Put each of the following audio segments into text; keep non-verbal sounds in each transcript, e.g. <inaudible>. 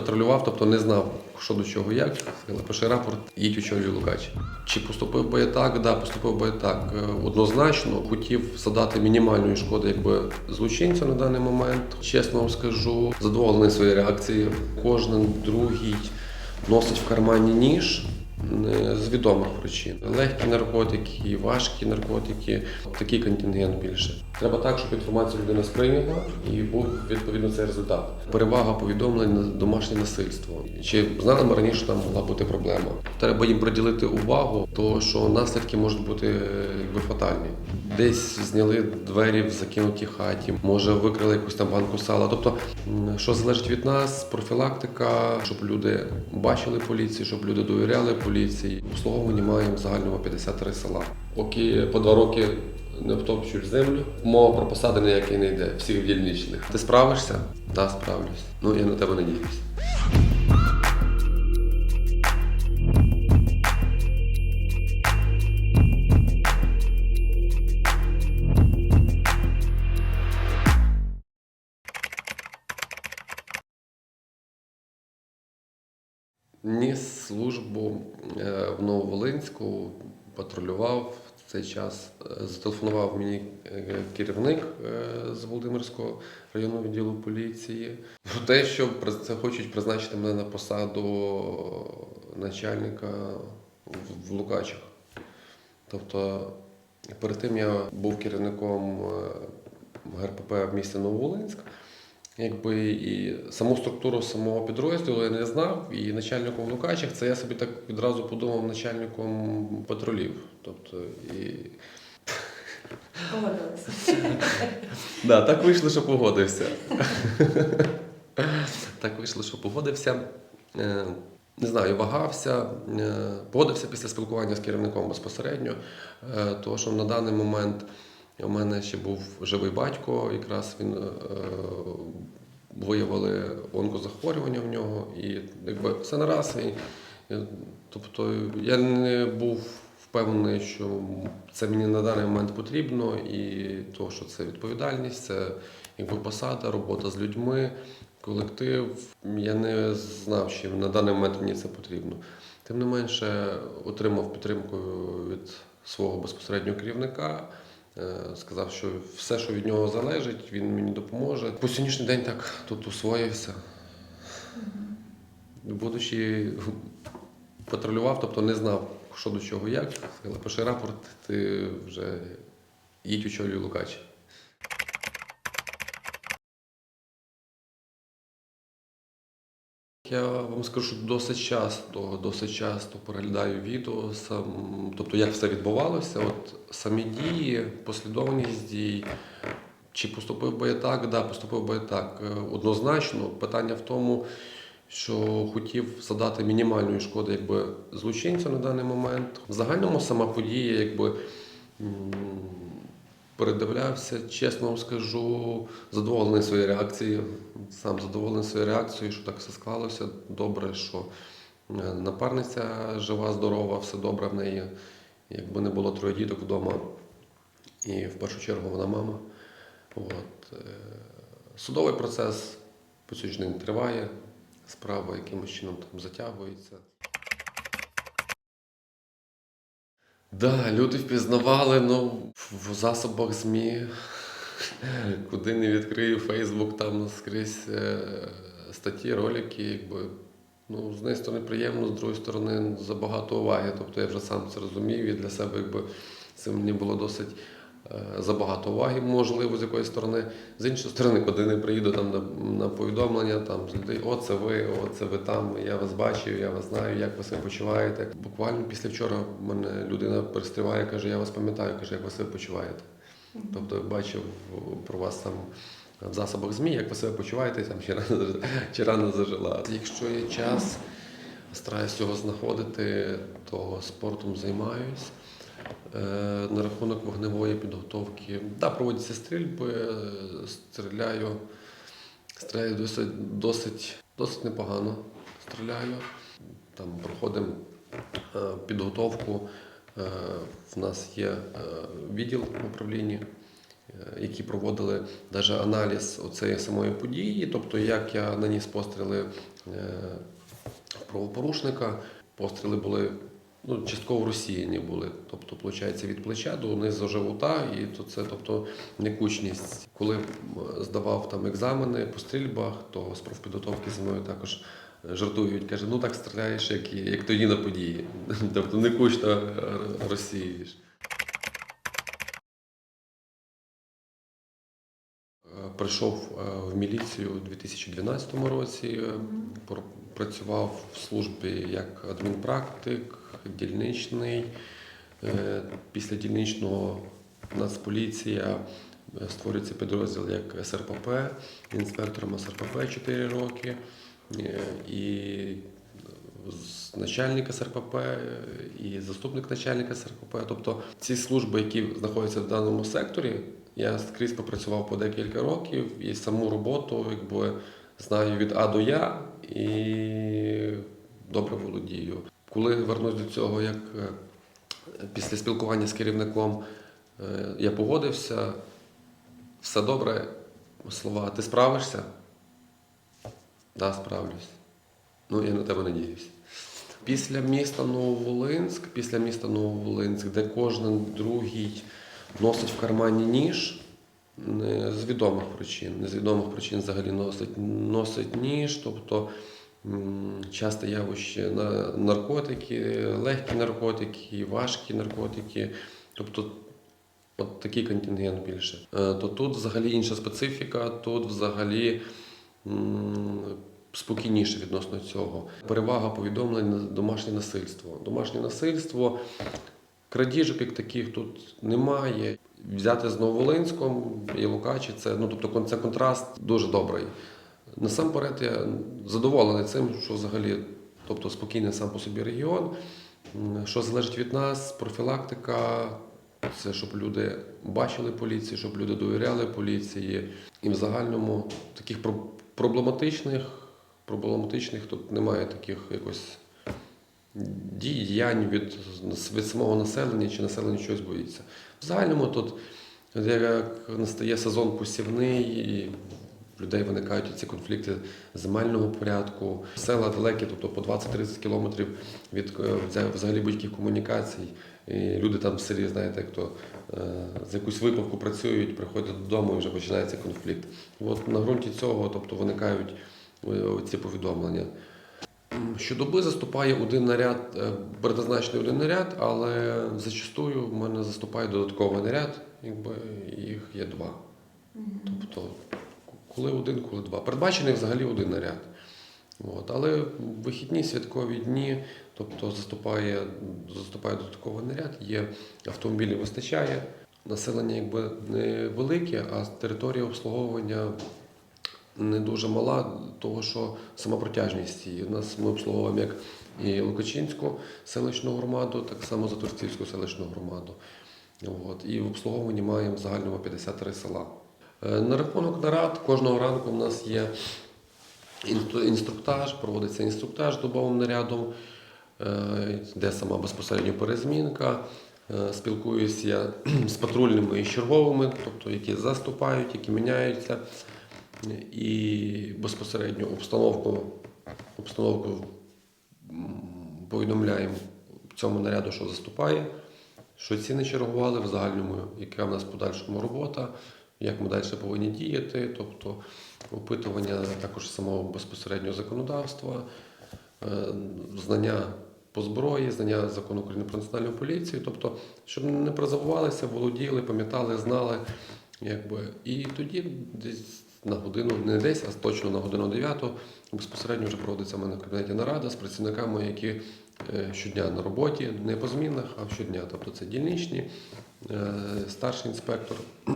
патрулював, тобто не знав, що до чого як. Пиши рапорт, їдь у очолюй Лукач. Чи поступив би я так? Да, поступив би я так. Е, Однозначно хотів задати мінімальної шкоди, якби злочинцю на даний момент. Чесно вам скажу, задоволений своєю реакцією. Кожен другий носить в кармані ніж. Не З відомих причин легкі наркотики, важкі наркотики, такий контингент більше. Треба так, щоб інформацію людина сприйняла і був відповідно цей результат. Перевага повідомлень на домашнє насильство. Чи знали ми раніше, що там могла бути проблема? Треба їм приділити увагу, тому що наслідки можуть бути е, якби фатальні. Десь зняли двері в закинутій хаті, може викрили якусь там банку сала. Тобто, що залежить від нас, профілактика, щоб люди бачили поліцію, щоб люди довіряли поліції. Обслуговування маємо загального загальному 53 села. Поки по два роки не втопчуєш землю, мова про посади ніякої не йде, всіх дільничних. Ти справишся? Так, да, справлюсь. Ну я на тебе надіюсь. Ніс службу е, в Нововолинську, патрулював в цей час. Е, Зателефонував мені е, керівник з Володимирського районного відділу поліції про те, що це хочуть призначити мене на посаду начальника в- Лукачах. Тобто перед тим я був керівником ГРПП в місті Нововолинськ. Якби і саму структуру самого підрозділу я не знав, і начальником в Лукачах це я собі так відразу подумав начальником патрулів. Тобто і Погодилися. да, так вийшло, що погодився. так вийшло, що погодився. Е, Не знаю, вагався, е, погодився після спілкування з керівником безпосередньо, е, тому що на даний момент у мене ще був живий батько, якраз він е, виявили онкозахворювання в нього, і якби все нараз. І, тобто я не був впевнений, що це мені на даний момент потрібно, і то, що це відповідальність, це якби посада, робота з людьми, колектив. Я не знав, що на даний момент мені це потрібно. Тим не менше, отримав підтримку від свого безпосереднього керівника. Е, Сказав, що все, що від нього залежить, він мені допоможе. По сьогоднішній день так тут усвоївся. Будучи патрулював, тобто не знав, що до чого як. Сказали, пиши рапорт, ти вже їдь очолюй Лукач. Я вам скажу, що досить часто, досить часто переглядаю відео, сам, тобто як все відбувалося, от самі дії, послідовність дій. Чи поступив би я так? Да, поступив би я так. Е, Однозначно, питання в тому, що хотів задати мінімальної шкоди якби злочинцю на даний момент. В загальному сама подія, якби передивлявся, чесно вам скажу, задоволений своєю реакцією. Сам задоволений своєю реакцією, що так все склалося. Добре, що е, напарниця жива, здорова, все добре в неї. Якби не було троє діток вдома, і в першу чергу вона мама. От. е, Судовий процес по сьогоднішній триває, справа якимось чином там затягується. Да, люди впізнавали, ну, в засобах ЗМІ, куди не відкрию Фейсбук, там скрізь е, статті, ролики, якби. Ну, з однієї сторони приємно, з іншої сторони забагато уваги. Тобто я вже сам це розумів і для себе якби це мені було досить забагато уваги, можливо, з якоїсь сторони. З іншої сторони, куди не приїду там на, на повідомлення, там з людей, о, це ви, о, це ви там, я вас бачив, я вас знаю, як ви себе почуваєте. Буквально після вчора в мене людина перестріває, каже, я вас пам'ятаю, каже, як ви себе почуваєте. Тобто бачив про вас там в засобах ЗМІ, як ви себе почуваєте, там, чи, рано, <laughs> чи рано зажила. Якщо є час, стараюсь його знаходити, то спортом займаюсь. Е, На рахунок вогневої підготовки. Да, проводяться стрільби, е, стріляю. Стріляю досить, досить, досить непогано стріляю. Там проходимо е, підготовку. В нас є відділ в управлінні, які проводили навіть аналіз оцеї самої події, тобто як я наніс постріли правопорушника. Постріли були ну, частково розсіяні були. Тобто, виходить, від плеча до низу живота, і то це тобто некучність. Коли здавав там екзамени по стрільбах, то з профпідготовки зі мною також жартують, каже, ну так стріляєш, як, як тоді на події. <laughs> Тобто не кучно розсіюєш. Е, Прийшов е, в міліцію у 2012 році, е, працював в службі як адмінпрактик, дільничний. Е, Після дільничного Нацполіція створюється підрозділ як СРПП, інспектором СРПП 4 роки. І начальник СРПП і заступник начальника СРПП. Тобто ці служби, які знаходяться в даному секторі, я скрізь попрацював по декілька років і саму роботу якби, знаю від А до Я і добре володію. Коли вернусь до цього, як е, після спілкування з керівником е, я погодився, все добре, слова, ти справишся? Да, справлюсь. Ну, я на тебе надіюсь. Після міста Нововолинськ, після міста Нововолинськ, де кожен другий носить в кармані ніж, не з відомих причин, не з відомих причин взагалі носить, носить ніж, тобто часто явище на наркотики, легкі наркотики, важкі наркотики. Тобто От такий контингент більше. Е, То тут взагалі інша специфіка, тут взагалі спокійніше відносно цього. Перевага повідомлень на домашнє насильство. Домашнє насильство, крадіжок як таких тут немає. Взяти з Нововолинськом і Лукачі це, ну, тобто це контраст дуже добрий. Насамперед я задоволений цим, що взагалі тобто спокійний сам по собі регіон. Що залежить від нас, профілактика, це щоб люди бачили поліцію, щоб люди довіряли поліції. І в загальному таких проблематичних, проблематичних тут немає таких якось дій, діянь від, від самого населення чи населення щось боїться. В загальному тут, як настає сезон посівний, і в людей виникають ці конфлікти земельного порядку, села далекі, тобто по 20-30 кілометрів від е, взагалі будь-яких комунікацій. І люди там в селі, знаєте, як то е, за якусь випивку працюють, приходять додому і вже починається конфлікт. От на ґрунті цього тобто, виникають е, ці повідомлення. Щодоби заступає один наряд, е, предназначений один наряд, але зачастую в мене заступає додатковий наряд, якби їх є два. Тобто, коли один, коли два. Передбачений взагалі один наряд. От. Але вихідні святкові дні, тобто заступає, заступає додатковий наряд, є автомобілів вистачає. Населення якби не велике, а територія обслуговування не дуже мала, того що сама протяжність її. У нас ми обслуговуємо як і Лукачинську селищну громаду, так само Заторцівську селищну громаду. От. І в обслуговуванні маємо в загальному 53 села. Е, На рахунок нарад кожного ранку в нас є інструктаж, проводиться інструктаж добовим нарядом, е, де сама безпосередньо перезмінка. Е, Спілкуюся <clears throat> з патрульними і черговими, тобто які заступають, які міняються. І безпосередньо обстановку, обстановку повідомляємо цьому наряду, що заступає, що ці не чергували в загальному, яка в нас в подальшому робота, як ми далі повинні діяти, тобто опитування також самого безпосереднього законодавства, е, знання по зброї, знання закону України про національну поліцію, тобто, щоб не призабувалися, володіли, пам'ятали, знали. Якби. І тоді десь на годину, не десь, а точно на годину 9 безпосередньо вже проводиться в мене в кабінеті нарада з працівниками, які е, щодня на роботі, не по змінах, а щодня. Тобто це дільничні, е, старший інспектор, <clears throat>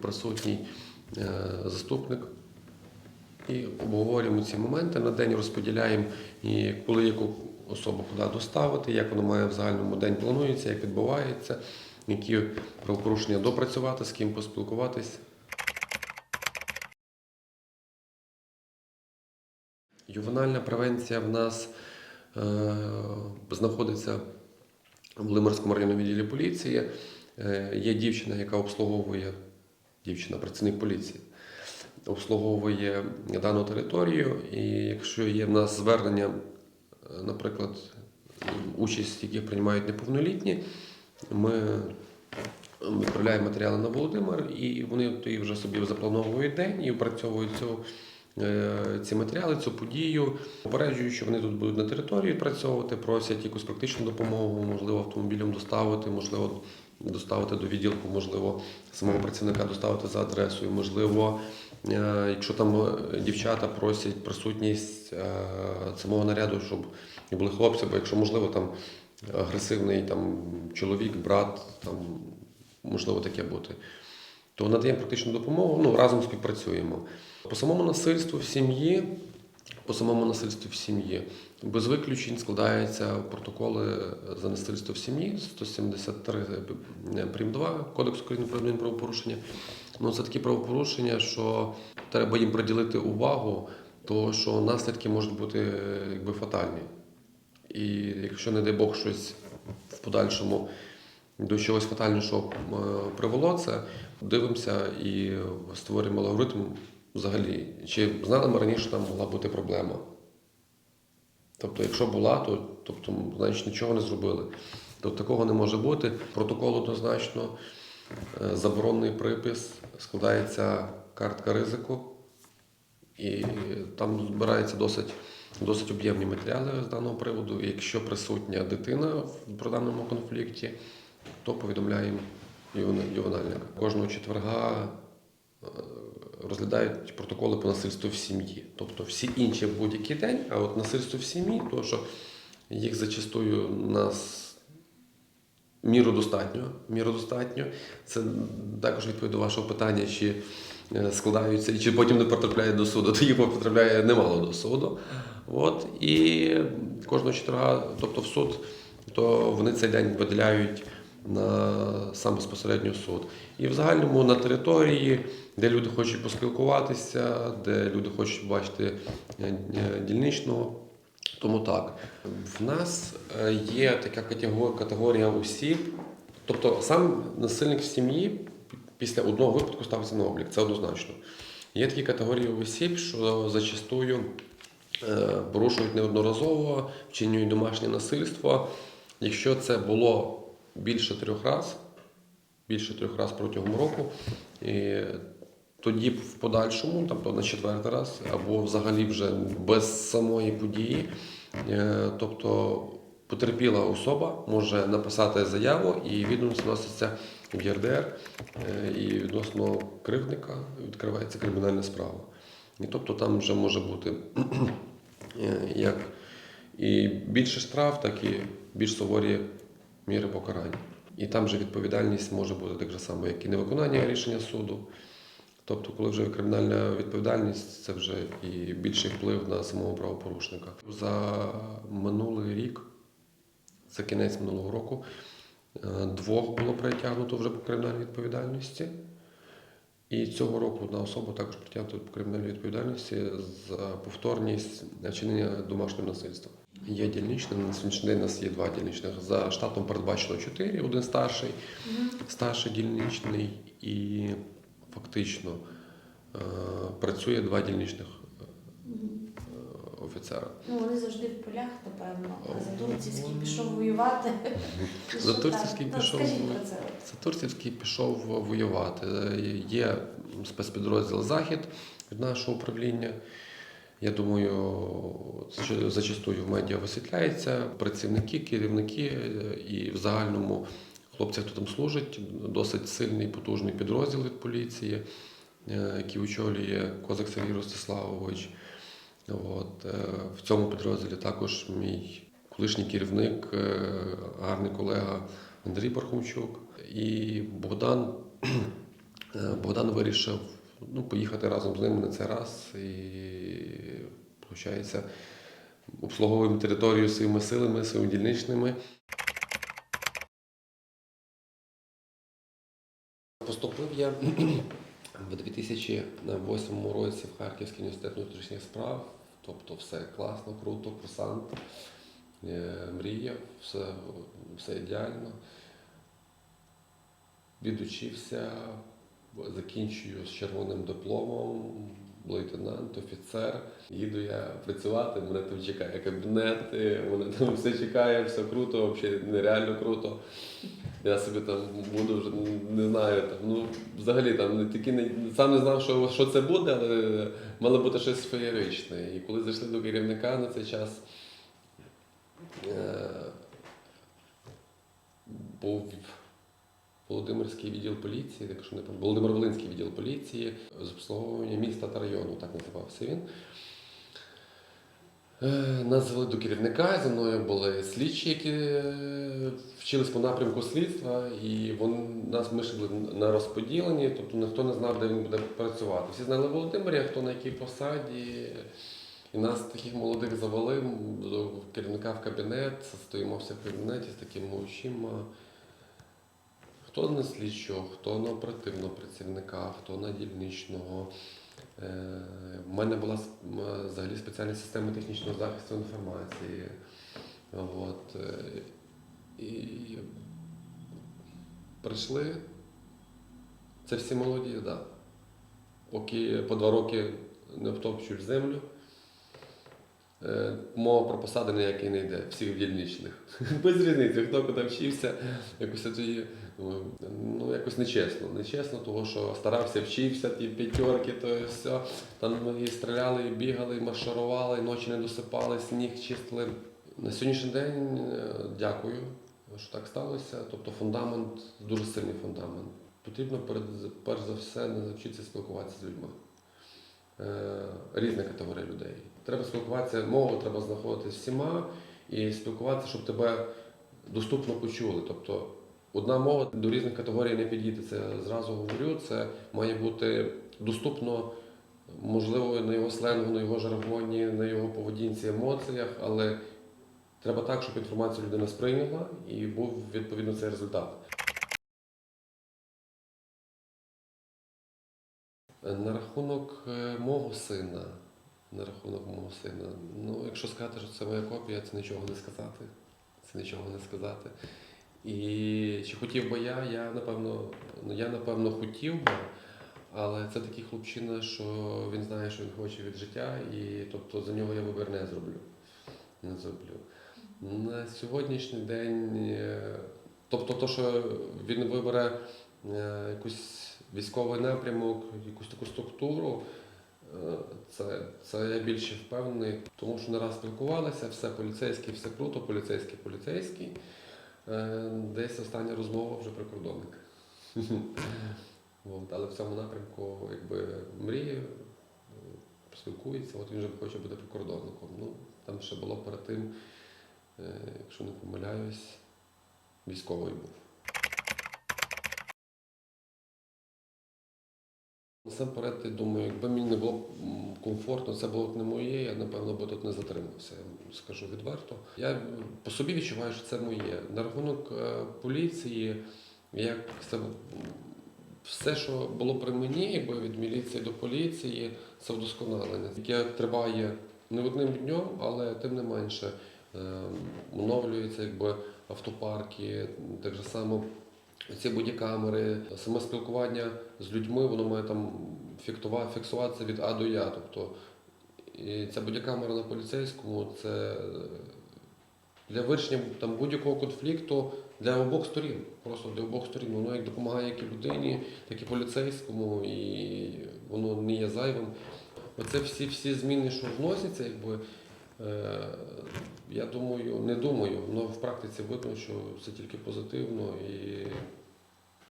присутній е, заступник. І обговорюємо ці моменти. На день розподіляємо, і коли яку особу куди доставити, як воно має в загальному день планується, як відбувається, які правопорушення допрацювати, з ким поспілкуватись. Ювенальна превенція в нас е, знаходиться в Лимерському районному відділі поліції. Е, Є дівчина, яка обслуговує, дівчина, працівник поліції, обслуговує дану територію, і якщо є в нас звернення, е, наприклад, участь, яких приймають неповнолітні, ми відправляємо матеріали на Володимир, і вони вже собі заплановують день і опрацьовують цю, ці матеріали, цю подію, попереджують, що вони тут будуть на території працювати, просять якусь практичну допомогу, можливо, автомобілем доставити, можливо, доставити до відділку, можливо, самого працівника доставити за адресою, можливо, е, якщо там е, дівчата просять присутність е, самого наряду, щоб були хлопці, бо якщо можливо там агресивний там чоловік, брат, там можливо таке бути. То надаємо практичну допомогу, ну разом співпрацюємо. По самому насильству в сім'ї, по самому насильству в сім'ї, без виключень складаються протоколи за насильство в сім'ї 173 прим 2 Кодексу України про адмінправопорушення. Ну, це такі правопорушення, що треба їм приділити увагу, то що наслідки можуть бути е, якби фатальні. І якщо, не дай Бог, щось в подальшому до чогось фатальнішого е, привело це, дивимося і створюємо алгоритм взагалі. Чи знали ми раніше, що там могла бути проблема? Тобто, якщо була, то тобто, значить нічого не зробили. Тобто такого не може бути. Протокол однозначно, е, заборонний припис, складається картка ризику, і там збираються досить, досить об'ємні матеріали з даного приводу. Якщо присутня дитина в даному конфлікті, то повідомляємо ювена- ювенальника. Кожного четверга е, розглядають протоколи по насильству в сім'ї. Тобто всі інші будь-який день, а от насильство в сім'ї, то що їх зачастую нас міру достатньо. Міру достатньо. Це також відповідь до вашого питання, чи е, складаються, і чи потім не потрапляють до суду. <laughs> Тоді потрапляє немало до суду. От, і кожного четверга, тобто в суд, то вони цей день виділяють на сам безпосередньо суд. І в загальному на території, де люди хочуть поспілкуватися, де люди хочуть бачити е, е, дільничного. Тому так, в нас е, є така категорія осіб, тобто сам насильник в сім'ї після одного випадку ставиться на облік, це однозначно. Є такі категорії осіб, що зачастую порушують неодноразово, вчинюють домашнє насильство. Якщо це було більше трьох разів, більше трьох разів протягом року, і тоді в подальшому, тобто на четвертий раз, або взагалі вже без самої події, е, тобто потерпіла особа може написати заяву і відомість вноситься в ЄРДР, е, і відносно кривдника відкривається кримінальна справа. І тобто там вже може бути е, як і більше штраф, так і більш суворі міри покарання. І там вже відповідальність може бути так же само, як і невиконання рішення суду. Тобто, коли вже кримінальна відповідальність, це вже і більший вплив на самого правопорушника. За минулий рік, за кінець минулого року, е, двох було притягнуто вже по кримінальній відповідальності. І цього року одна особа також притягнута по кримінальній відповідальності за повторність чинення домашнього насильства. Є дільничний, на сьогоднішній день у нас є два дільничних. За штатом передбачено чотири, один старший, старший дільничний і фактично е, працює два дільничних е, офіцера. Ну, вони завжди в полях, напевно. А Затурцівський пішов воювати. <laughs> Затурцівський так? Ну, пішов Скажіть про це. Сатурцівський пішов воювати. Є спецпідрозділ Захід від нашого управління. Я думаю, це зачастую в медіа висвітляється. Працівники, керівники е, і в загальному хлопці, хто там служить, досить сильний, потужний підрозділ від поліції, е, який очолює Козак Сергій Ростиславович. От, е, в цьому підрозділі також мій колишній керівник, гарний колега Андрій Пархомчук. І Богдан, <clears throat> Богдан вирішив ну, поїхати разом з ними на цей раз. І, виходить, обслуговуємо територію своїми силами, своїми дільничними. Поступив я в 2008 році в Харківський університет внутрішніх справ. Тобто все класно, круто, курсант, е, мріяв, все, все ідеально. відучився, закінчую з червоним дипломом, лейтенант, офіцер. Їду я працювати, мене там чекає кабінет, мене там все чекає, все круто, взагалі нереально круто. Я собі там буду вже не знаю, там, ну взагалі там не такі не сам не знав, що, що це буде, але мало бути щось феєричне. І коли зайшли до керівника на цей час, е, був Володимирський відділ поліції, якщо не пам'ятаю, Володимир Волинський відділ поліції з обслуговування міста та району, так називався він. Е, Нас звели до керівника, зі мною були слідчі, які е, вчились по напрямку слідства, і вони, нас ми ще були на розподіленні, тобто ніхто не знав, де він буде працювати. Всі знали Володимиря, хто на якій посаді. І нас таких молодих завели до керівника в кабінет, стоїмо в кабінеті з такими очима. Хто на слідчого, хто на оперативного працівника, хто на дільничного. Е, В мене була взагалі спеціальна система технічного захисту інформації. От. е, І прийшли. Це всі молоді, так. Да. Поки по два роки не втопчуть землю. Е, Мова про посади ніякої не йде, всіх дільничних. <laughs> Без різниці, хто куди вчився, якось тоді ну якось нечесно. Нечесно, тому що старався, вчився, ті п'ятерки, то і все. Там і стріляли, і бігали, і марширували, і ночі не досипали, сніг чистили. На сьогоднішній день е, дякую, що так сталося. Тобто фундамент, дуже сильний фундамент. Потрібно перш за все навчитися спілкуватися з людьми. Е, Різна категорія людей. Треба спілкуватися, мову треба знаходити всіма і спілкуватися, щоб тебе доступно почули. Тобто одна мова до різних категорій не підійде. Це зразу говорю. Це має бути доступно, можливо, на його сленгу, на його жаргоні, на його поведінці, емоціях, але треба так, щоб інформацію людина сприйняла і був відповідно цей результат. На рахунок е, мого сина. На рахунок мого сина. Ну, якщо сказати, що це моя копія, це нічого не сказати. Це нічого не сказати. І чи хотів би я, я напевно, ну я напевно хотів би, але це такий хлопчина, що він знає, що він хоче від життя, і тобто за нього я вибір не зроблю. Не зроблю. На сьогоднішній день, е, тобто, то, що він вибере е, якусь військовий напрямок, якусь таку структуру, е, це, це я більше впевнений, тому що не раз спілкувалися, все поліцейський, все круто, поліцейський, поліцейський. Е, Десь остання розмова вже прикордонник. <laughs> Але в цьому напрямку якби мріє, е, спілкується, от він вже хоче бути прикордонником. Ну, там ще було перед тим, якщо не помиляюсь, військовий був. Насамперед, я думаю, якби мені не було комфортно, це було б не моє, я напевно би тут не затримався, скажу відверто. Я по собі відчуваю, що це моє. На рахунок е, поліції, як це все, що було при мені, якби від міліції до поліції, це вдосконалення, яке триває не одним днем, але тим не менше е, оновлюються якби автопарки, так же само ці бодікамери, саме спілкування з людьми, воно має там фіксуватися від А до Я. Тобто і ця бодікамера на поліцейському це для вирішення там будь-якого конфлікту для обох сторін. Просто для обох сторін. Воно як допомагає як і людині, так і поліцейському, і воно не є зайвим. Оце всі, всі зміни, що вносяться, якби. Е, я думаю, не думаю, але в практиці видно, що це тільки позитивно і